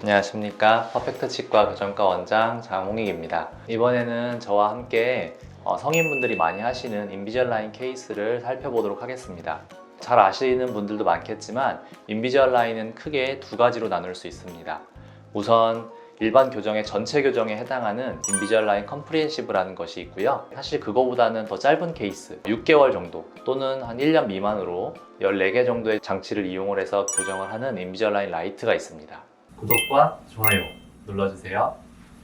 안녕하십니까 퍼펙트 치과 교정과 원장 장홍익입니다 이번에는 저와 함께 어, 성인분들이 많이 하시는 인비절라인 케이스를 살펴보도록 하겠습니다 잘 아시는 분들도 많겠지만 인비절라인은 크게 두 가지로 나눌 수 있습니다 우선 일반 교정의 전체 교정에 해당하는 인비절라인 컴프리헨시브라는 것이 있고요. 사실 그거보다는 더 짧은 케이스, 6개월 정도 또는 한 1년 미만으로 14개 정도의 장치를 이용을 해서 교정을 하는 인비절라인 라이트가 있습니다. 구독과 좋아요 눌러주세요.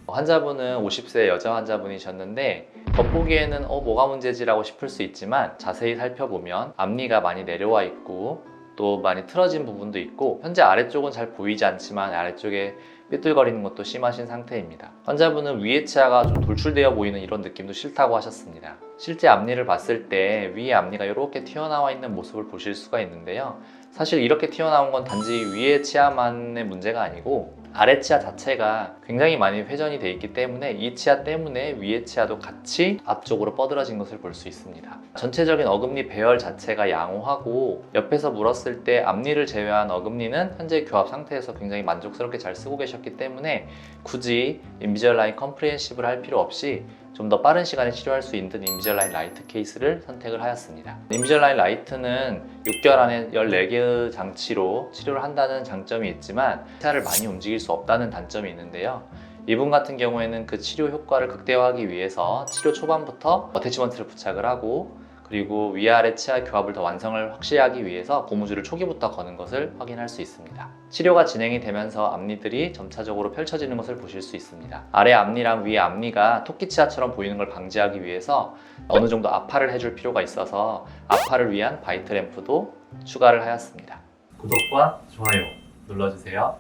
환자분은 50세 여자 환자분이셨는데 겉보기에는 어 뭐가 문제지라고 싶을 수 있지만 자세히 살펴보면 앞니가 많이 내려와 있고 또 많이 틀어진 부분도 있고 현재 아래쪽은 잘 보이지 않지만 아래쪽에 삐뚤거리는 것도 심하신 상태입니다. 환자분은 위에 치아가 좀 돌출되어 보이는 이런 느낌도 싫다고 하셨습니다. 실제 앞니를 봤을 때 위에 앞니가 이렇게 튀어나와 있는 모습을 보실 수가 있는데요. 사실 이렇게 튀어나온 건 단지 위에 치아만의 문제가 아니고 아래 치아 자체가 굉장히 많이 회전이 돼 있기 때문에 이 치아 때문에 위에 치아도 같이 앞쪽으로 뻗어진 것을 볼 수 있습니다. 전체적인 어금니 배열 자체가 양호하고 옆에서 물었을 때 앞니를 제외한 어금니는 현재 교합 상태에서 굉장히 만족스럽게 잘 쓰고 계셨기 때문에 굳이 인비절라인 컴프리헨시브를 할 필요 없이 좀 더 빠른 시간에 치료할 수 있는 인비절라인 라이트 케이스를 선택을 하였습니다. 인비절라인 라이트는 6개월 안에 14개의 장치로 치료를 한다는 장점이 있지만 치아를 많이 움직일 수 없다는 단점이 있는데요. 이분 같은 경우에는 그 치료 효과를 극대화하기 위해서 치료 초반부터 어태치먼트를 부착을 하고 그리고 위아래 치아 교합을 더 완성을 확실히 하기 위해서 고무줄을 초기부터 거는 것을 확인할 수 있습니다. 치료가 진행이 되면서 앞니들이 점차적으로 펼쳐지는 것을 보실 수 있습니다. 아래 앞니랑 위에 앞니가 토끼 치아처럼 보이는 걸 방지하기 위해서 어느 정도 압파를 해줄 필요가 있어서 압파를 위한 바이트 램프도 추가를 하였습니다. 구독과 좋아요 눌러주세요.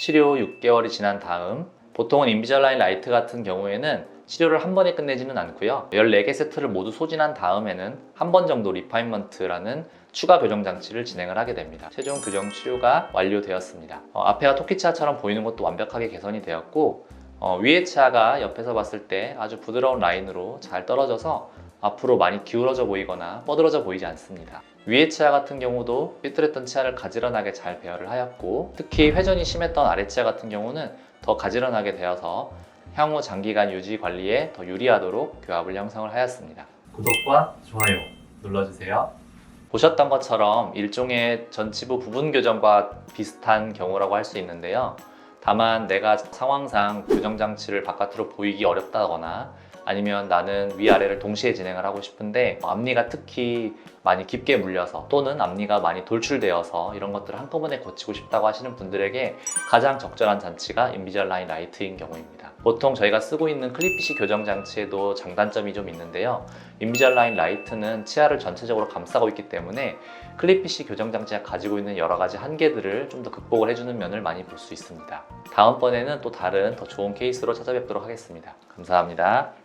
치료 6개월이 지난 다음 보통은 인비절라인 라이트 같은 경우에는 치료를 한 번에 끝내지는 않고요. 14개 세트를 모두 소진한 다음에는 한 번 정도 리파인먼트라는 추가 교정 장치를 진행을 하게 됩니다. 최종 교정 치료가 완료되었습니다. 어, 앞에가 토끼치아처럼 보이는 것도 완벽하게 개선이 되었고 어, 위의 치아가 옆에서 봤을 때 아주 부드러운 라인으로 잘 떨어져서 앞으로 많이 기울어져 보이거나 뻗어져 보이지 않습니다. 위의 치아 같은 경우도 삐뚤했던 치아를 가지런하게 잘 배열을 하였고 특히 회전이 심했던 아래 치아 같은 경우는 더 가지런하게 되어서 향후 장기간 유지 관리에 더 유리하도록 교합을 형성을 하였습니다. 구독과 좋아요 눌러주세요. 보셨던 것처럼 일종의 전치부 부분 교정과 비슷한 경우라고 할 수 있는데요. 다만 내가 상황상 교정 장치를 바깥으로 보이기 어렵다거나 아니면 나는 위아래를 동시에 진행을 하고 싶은데 앞니가 특히 많이 깊게 물려서 또는 앞니가 많이 돌출되어서 이런 것들을 한꺼번에 거치고 싶다고 하시는 분들에게 가장 적절한 장치가 인비절라인 라이트인 경우입니다. 보통 저희가 쓰고 있는 클리피시 교정 장치에도 장단점이 좀 있는데요. 인비절라인 라이트는 치아를 전체적으로 감싸고 있기 때문에 클리피시 교정 장치가 가지고 있는 여러 가지 한계들을 좀 더 극복을 해주는 면을 많이 볼 수 있습니다. 다음번에는 또 다른 더 좋은 케이스로 찾아뵙도록 하겠습니다. 감사합니다.